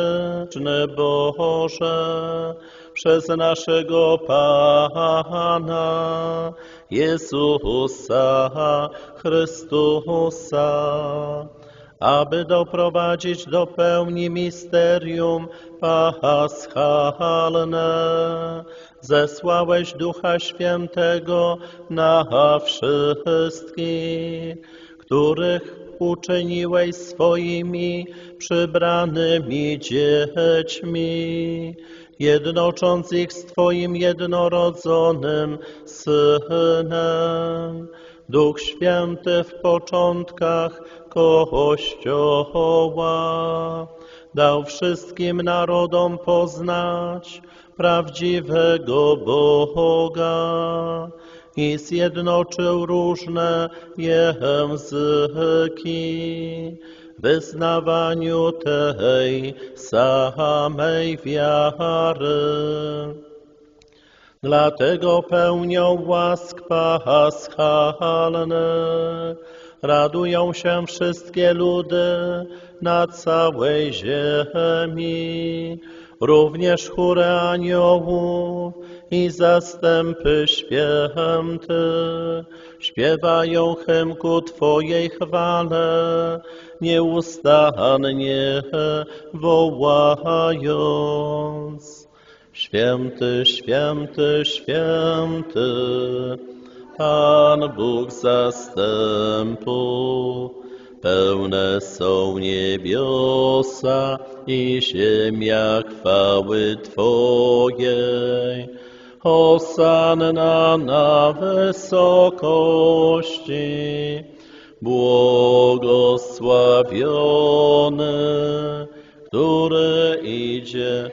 Wieczny Boże, przez naszego Pana Jezusa Chrystusa, aby doprowadzić do pełni misterium paschalne, zesłałeś Ducha Świętego na wszystkich, których uczyniłeś swoimi przybranymi dziećmi, jednocząc ich z Twoim jednorodzonym Synem. Duch Święty w początkach Kościoła dał wszystkim narodom poznać prawdziwego Boga i zjednoczył różne języki wyznawaniu tej samej wiary. Dlatego pełnią łask paschalnych radują się wszystkie ludy na całej ziemi, również chóry aniołów i zastępy świętych śpiewają hymn ku Twojej chwale, nieustannie wołając. Święty, święty, święty, Pan Bóg zastępu, pełne są niebiosa i ziemia chwały Twojej. Hosanna na wysokości, błogosławiony, który idzie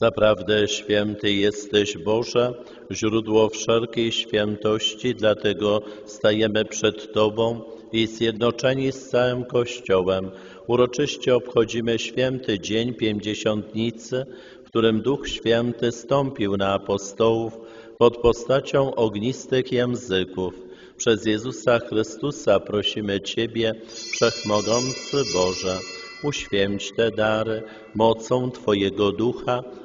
Zaprawdę święty jesteś Boże, źródło wszelkiej świętości, dlatego stajemy przed Tobą i zjednoczeni z całym Kościołem uroczyście obchodzimy święty dzień pięćdziesiątnicy, w którym Duch Święty stąpił na apostołów pod postacią ognistych języków. Przez Jezusa Chrystusa prosimy Ciebie, Wszechmogący Boże, uświęć te dary mocą Twojego Ducha,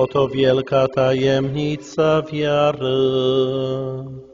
Oto wielka tajemnica wiary.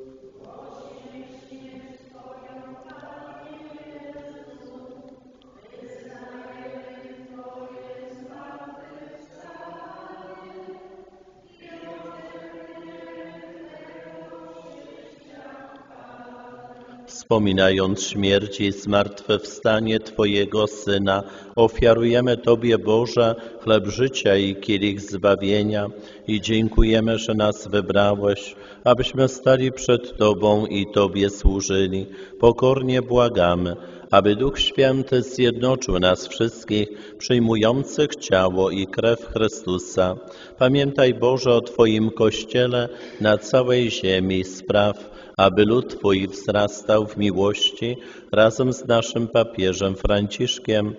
Wspominając śmierć i zmartwychwstanie Twojego Syna, ofiarujemy Tobie, Boże, chleb życia i kielich zbawienia i dziękujemy, że nas wybrałeś, abyśmy stali przed Tobą i Tobie służyli. Pokornie błagamy, aby Duch Święty zjednoczył nas wszystkich, przyjmujących ciało i krew Chrystusa. Pamiętaj, Boże, o Twoim Kościele na całej ziemi spraw, aby lud Twój wzrastał w miłości razem z naszym papieżem Franciszkiem,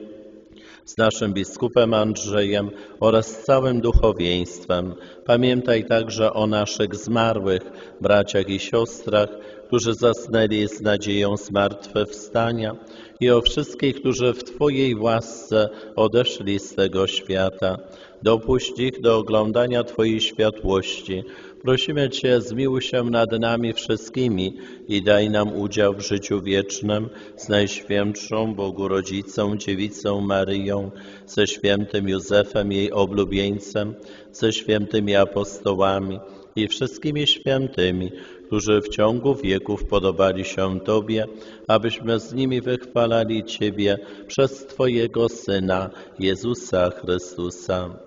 z naszym biskupem Andrzejem oraz całym duchowieństwem. Pamiętaj także o naszych zmarłych braciach i siostrach, którzy zasnęli z nadzieją zmartwychwstania i o wszystkich, którzy w Twojej łasce odeszli z tego świata. Dopuść ich do oglądania Twojej światłości. Prosimy Cię, zmiłuj się nad nami wszystkimi i daj nam udział w życiu wiecznym z Najświętszą Bogu Rodzicą, Dziewicą Maryją, ze świętym Józefem, jej oblubieńcem, ze świętymi apostołami i wszystkimi świętymi, którzy w ciągu wieków podobali się Tobie, abyśmy z nimi wychwalali Ciebie przez Twojego Syna, Jezusa Chrystusa.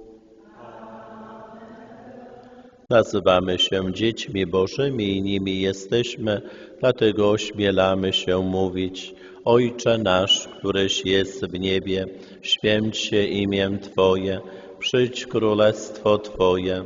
Nazywamy się dziećmi Bożymi i nimi jesteśmy, dlatego ośmielamy się mówić: Ojcze nasz, któryś jest w niebie, święć się imię Twoje, przyjdź królestwo Twoje.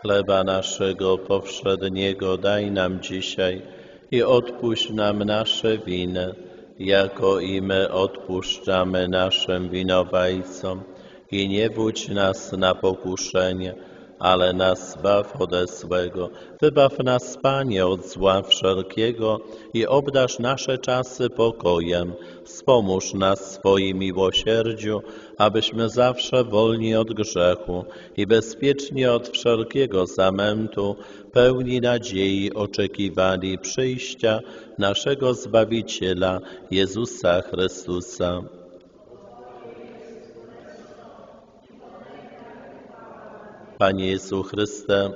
Chleba naszego powszedniego daj nam dzisiaj i odpuść nam nasze winy, jako i my odpuszczamy naszym winowajcom. I nie budź nas na pokuszenie, ale nas zbaw ode złego. Wybaw nas, Panie, od zła wszelkiego i obdasz nasze czasy pokojem. Wspomóż nas swoim miłosierdziu, abyśmy zawsze wolni od grzechu i bezpiecznie od wszelkiego zamętu, pełni nadziei oczekiwali przyjścia naszego Zbawiciela, Jezusa Chrystusa. Panie Jezu Chryste,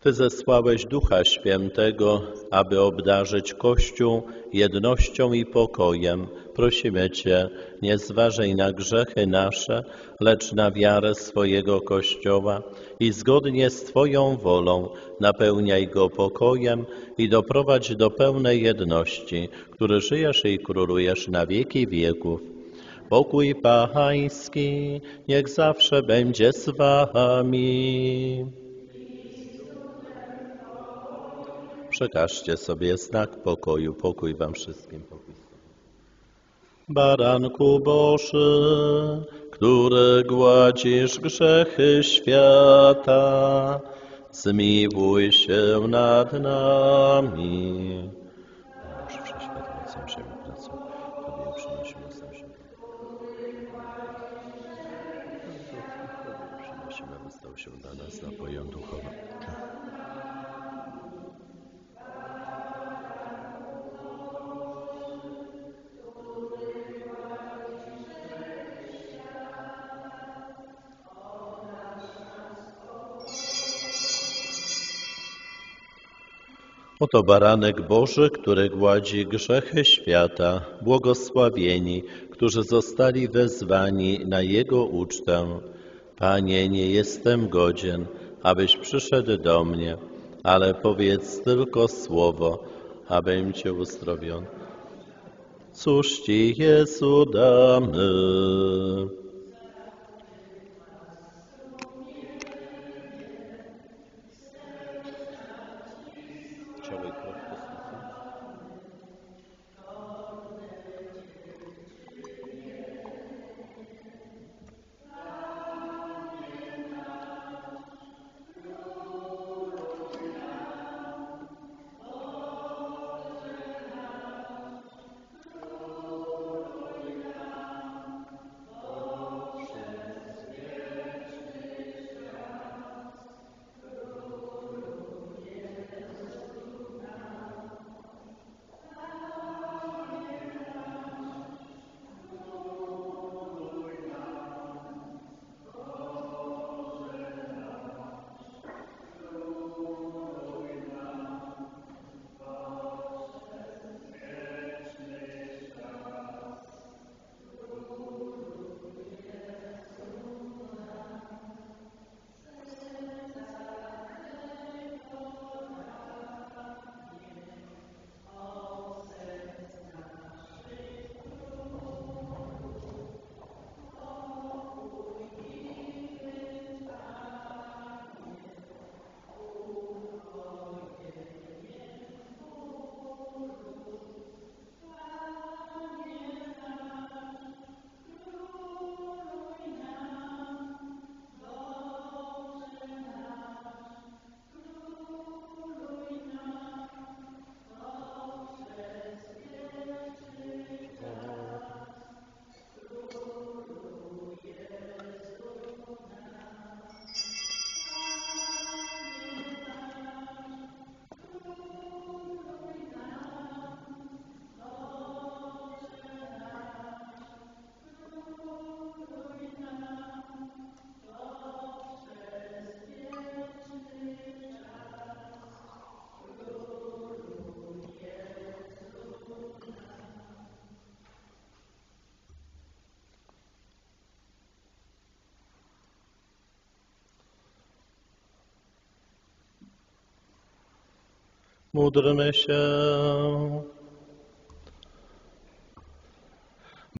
Ty zesłałeś Ducha Świętego, aby obdarzyć Kościół jednością i pokojem. Prosimy Cię, nie zważaj na grzechy nasze, lecz na wiarę swojego Kościoła i zgodnie z Twoją wolą napełniaj go pokojem i doprowadź do pełnej jedności, który żyjesz i królujesz na wieki wieków. Pokój Pański niech zawsze będzie z Wami. Przekażcie sobie znak pokoju, pokój Wam wszystkim. Pokój. Baranku Boży, który gładzisz grzechy świata, zmiłuj się nad nami. Przynosimy, aby stał się dla nas napojem duchowym. Oto baranek Boży, który gładzi grzechy świata, błogosławieni, którzy zostali wezwani na Jego ucztę. Panie, nie jestem godzien, abyś przyszedł do mnie, ale powiedz tylko słowo, abym Cię uzdrowił. Cóż Ci, Jezu, damy? Módlmy się.